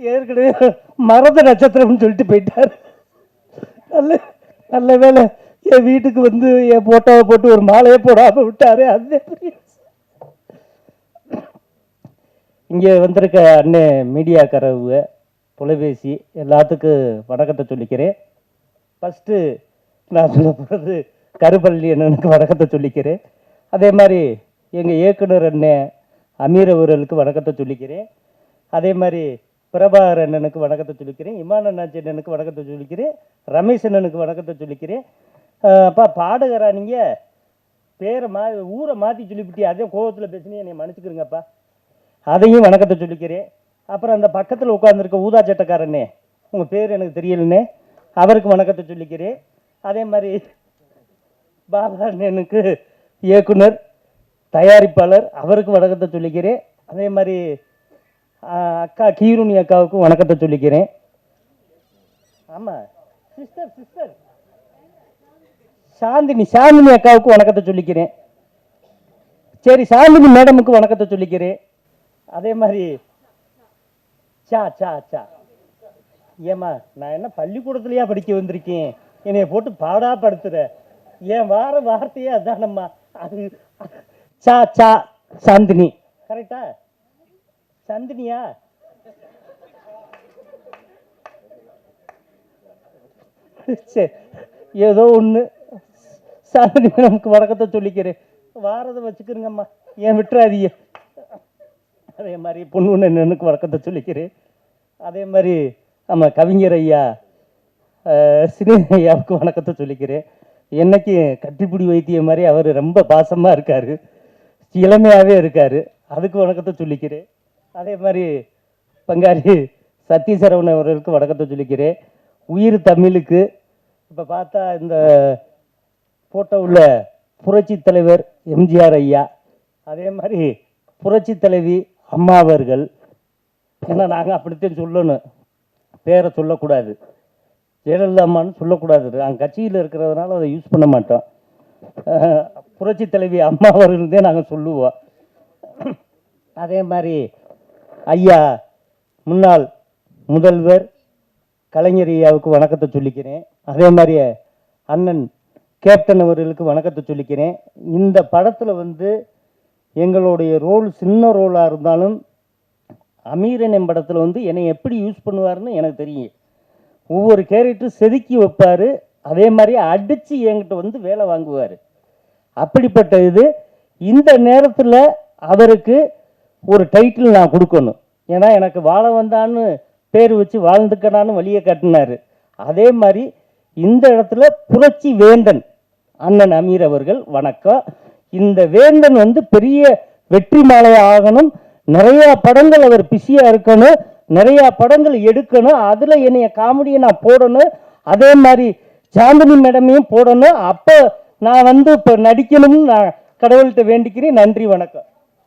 ஏற்கனவே மறந்த நட்சத்திரம்னு சொல்லிட்டு போயிட்டார். நல்ல நல்ல வேலை என் வீட்டுக்கு வந்து என் போட்டோவை போட்டு ஒரு மாலையை போடாம விட்டாரு அதே இங்கே வந்திருக்க அண்ணே மீடியாக்காரவுங்க தொலைபேசி எல்லாத்துக்கும் வணக்கத்தை சொல்லிக்கிறேன். ஃபஸ்ட்டு நான் சொல்ல போகிறது கருப்பள்ளி அண்ணனுக்கு வணக்கத்தை சொல்லிக்கிறேன். அதே மாதிரி எங்கள் இயக்குனர் அண்ணன் அமீர் அவர்களுக்கு வணக்கத்தை சொல்லிக்கிறேன். அதே மாதிரி பிரபாகர் அண்ணனுக்கு வணக்கத்தை சொல்லிக்கிறேன் இமான் அண்ணாச்சி அண்ணனுக்கு வணக்கத்தை சொல்லிக்கிறேன் ரமேஷ் அண்ணனுக்கு வணக்கத்தை சொல்லிக்கிறேன். அப்பா பாடகரா நீங்கள் பேரை மா ஊரை மாற்றி சொல்லிவிட்டி அதே கோபத்தில் பேசினே என்னை மன்னிச்சுக்கிறீங்கப்பா அதையும் வணக்கத்தை சொல்லிக்கிறேன். அப்புறம் அந்த பக்கத்தில் உட்காந்துருக்க ஊதா சட்டக்காரனே உங்கள் பேர் எனக்கு தெரியலண்ணே அவருக்கு வணக்கத்தை சொல்லிக்கிறேன். அதே மாதிரி பாபா அண்ணனுக்கு இயக்குனர் தயாரிப்பாளர் அவருக்கு வணக்கத்தை சொல்லிக்கிறேன். அதே மாதிரி அக்கா கீருணி அக்காவுக்கும் வணக்கத்தை சொல்லிக்கிறேன். ஆமாம் சிஸ்டர் சிஸ்டர். சாந்தினி சாந்தினி அக்காவுக்கு வணக்கத்தை சொல்லிக்கிறேன். சரி சாந்தினி மேடமுக்கு வணக்கத்தை சொல்லிக்கிறேன். அதே மாதிரி சா சா சா. ஏம்மா நான் என்ன பள்ளிக்கூடத்துலயா படிக்க வந்திருக்கேன்? என்னைய போட்டு பாடா படுத்துற என் வார வார்த்தையே அதானம்மா. அது சா சா சாந்தினி. கரெக்டா? சந்தினியா? சரி ஏதோ ஒன்று சாந்தினி நமக்கு வணக்கத்தை சொல்லிக்கிறேன். வாரதை வச்சுக்கிறேங்கம்மா ஏன் விட்டுறாதீங்க. அதே மாதிரி பொண்ணு நினைக்கு வணக்கத்தை சொல்லிக்கிறேன். அதே மாதிரி நம்ம கவிஞர் ஐயா அஹ், சினி ஐயாவுக்கு வணக்கத்தை சொல்லிக்கிறேன். என்னைக்கு கட்டிப்பிடி வைத்திய மாதிரி அவர் ரொம்ப பாசமாக இருக்கார். இளமையாகவே இருக்கார். அதுக்கு வணக்கத்தை சொல்லிக்கிறேன். அதே மாதிரி பங்காளி சத்யசரவணன் அவர்களுக்கு வணக்கத்தை சொல்லிக்கிறேன். உயிர் தமிழுக்கு இப்போ பார்த்தா இந்த ஃபோட்டோவில் புரட்சி தலைவர் எம்ஜிஆர் ஐயா அதே மாதிரி புரட்சி தலைவி அம்மா அவர்கள். ஏன்னா நாங்கள் அப்படித்தான் சொல்லணும். பேரை சொல்லக்கூடாது. ஜெயலலிதா அம்மான்னு சொல்லக்கூடாது. நாங்கள் கட்சியில் இருக்கிறதுனால அதை யூஸ் பண்ண மாட்டோம். புரட்சி தலைவி அம்மா தான் நாங்கள் சொல்லுவோம். அதே மாதிரி ஐயா முன்னாள் முதல்வர் கலைஞர் ஐயாவுக்கு வணக்கத்தை சொல்லிக்கிறேன். அதே மாதிரி அண்ணன் கேப்டன் அவர்களுக்கு வணக்கத்தை சொல்லிக்கிறேன். இந்த படத்தில் வந்து எங்களுடைய ரோல் சின்ன ரோலாக இருந்தாலும் அமீரன் என் படத்தில் வந்து என்னை எப்படி யூஸ் பண்ணுவாருன்னு எனக்கு தெரியும். ஒவ்வொரு கேரக்டரும் செதுக்கி வைப்பார். அதே மாதிரி அடித்து என்கிட்ட வந்து வேலை வாங்குவார். அப்படிப்பட்ட இது இந்த நேரத்தில் அவருக்கு ஒரு டைட்டில் நான் கொடுக்கணும். ஏன்னா எனக்கு வாழ வந்தான்னு பேர் வச்சு வாழ்ந்துக்கடான்னு வழியை கட்டினார். அதே மாதிரி இந்த இடத்துல புரட்சி வேந்தன் அண்ணன் அமீர் அவர்கள் வணக்கம். இந்த வேந்தன் வந்து பெரிய வெற்றி மாலை ஆகணும். நிறையா படங்கள் அவர் பிஸியாக இருக்கணும். நிறையா படங்கள் எடுக்கணும். அதில் என்னைய காமெடியை நான் போடணும். அதே மாதிரி சாந்தினி மேடமையும் போடணும். அப்போ நான் வந்து இப்போ நடிக்கணும்னு நான் கடவுள்கிட்ட வேண்டிக்கிறேன். நன்றி வணக்கம்.